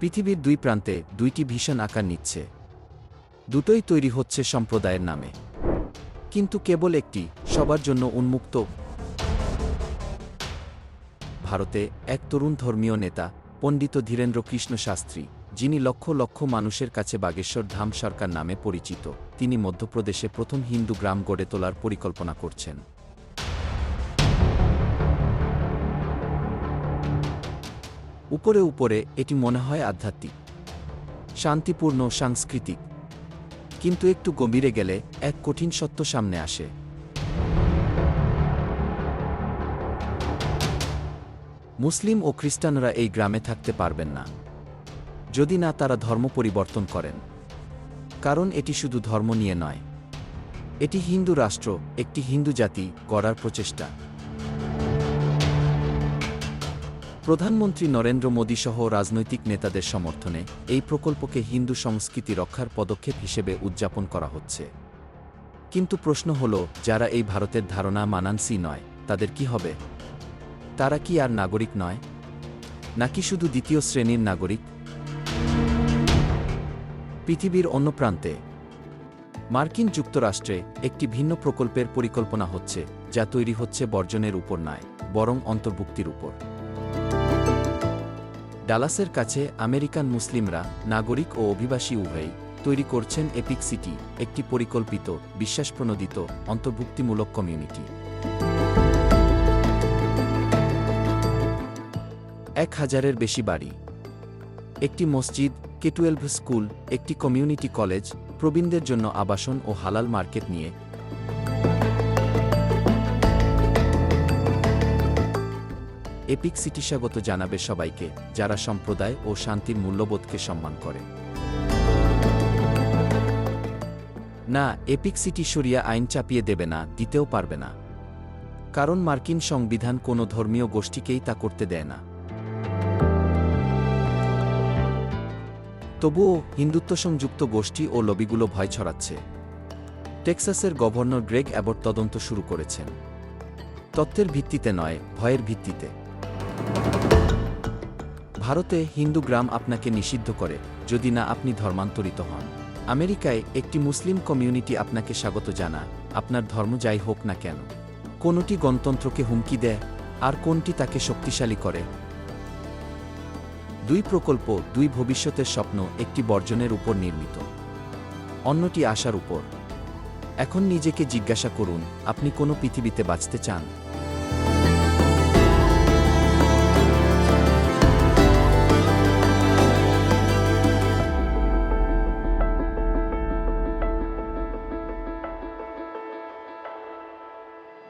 পৃথিবীর দুই প্রান্তে দুইটি ভীষণ আকার নিচ্ছে। দুটোই তৈরি হচ্ছে সম্প্রদায়ের নামে। কিন্তু কেবল একটি, সবার জন্য উন্মুক্ত। ভারতে এক তরুণ ধর্মীয় নেতা, পণ্ডিত ধীরেন্দ্র কৃষ্ণ শাস্ত্রী, যিনি লক্ষ লক্ষ মানুষের কাছে বাগেশ্বর ধাম সরকার নামে পরিচিত, তিনি মধ্যপ্রদেশে প্রথম হিন্দু গ্রাম গড়ে তোলার পরিকল্পনা করছেন। উপরে উপরে এটি মনে হয় আধ্যাত্মিক, শান্তিপূর্ণ, সাংস্কৃতিক। কিন্তু একটু গভীরে গেলে এক কঠিন সত্য সামনে আসে। মুসলিম ও খ্রিস্টানরা এই গ্রামে থাকতে পারবেন না, যদি না তারা ধর্ম পরিবর্তন করেন। কারণ এটি শুধু ধর্ম নিয়ে নয়, এটি হিন্দু রাষ্ট্র, একটি হিন্দু জাতি গড়ার প্রচেষ্টা। প্রধানমন্ত্রী নরেন্দ্র মোদী সহ রাজনৈতিক নেতাদের সমর্থনে এই প্রকল্পকে হিন্দু সংস্কৃতি রক্ষার পদক্ষেপ হিসেবে উদযাপন করা হচ্ছে। কিন্তু প্রশ্ন হল, যারা এই ভারতের ধারণা মানানসি নয়, তাদের কি হবে? তারা কি আর নাগরিক নয়? নাকি শুধু দ্বিতীয় শ্রেণির নাগরিক? পৃথিবীর অন্য প্রান্তে মার্কিন যুক্তরাষ্ট্রে একটি ভিন্ন প্রকল্পের পরিকল্পনা হচ্ছে, যা তৈরি হচ্ছে বর্জনের উপর নয়, বরং অন্তর্ভুক্তির উপর। ডালাসের কাছে আমেরিকান মুসলিমরা, নাগরিক ও অভিবাসী উভয়ই তৈরি করছেন এপিক সিটি, একটি পরিকল্পিত, বিশ্বাসপ্রণোদিত, অন্তর্ভুক্তিমূলক কমিউনিটি। এক হাজারের বেশি বাড়ি। একটি মসজিদ, কে টুয়েলভ স্কুল, একটি কমিউনিটি কলেজ, প্রবীণদের জন্য আবাসন ও হালাল মার্কেট নিয়ে এপিক সিটি স্বাগত জানাবে সবাইকে, যারা সম্প্রদায় ও শান্তির মূল্যবোধকে সম্মান করে। না, এপিক সিটি সরিয়া আইন চাপিয়ে দেবে না, দিতেও পারবে না। কারণ মার্কিন সংবিধান কোনো ধর্মীয় গোষ্ঠীকেই তা করতে দেয় না। তবুও হিন্দুত্ব সংযুক্ত গোষ্ঠী ও লবিগুলো ভয় ছড়াচ্ছে। টেক্সাসের গভর্নর গ্রেগ অ্যাবট তদন্ত শুরু করেছেন। তথ্যের ভিত্তিতে নয়, ভয়ের ভিত্তিতে। ভারতে হিন্দু গ্রাম আপনাকে নিষিদ্ধ করে, যদি না আপনি ধর্মান্তরিত হন। আমেরিকায় একটি মুসলিম কমিউনিটি আপনাকে স্বাগত জানা, আপনার ধর্ম যাই হোক না কেন। কোনটি গণতন্ত্রকে হুমকি দেয়, আর কোনটি তাকে শক্তিশালী করে। দুই প্রকল্প, দুই ভবিষ্যতের স্বপ্ন একটি বর্জনের উপর নির্মিত। অন্যটি আশার উপর। এখন নিজেকে জিজ্ঞাসা করুন, আপনি কোনো পৃথিবীতে বাঁচতে চান?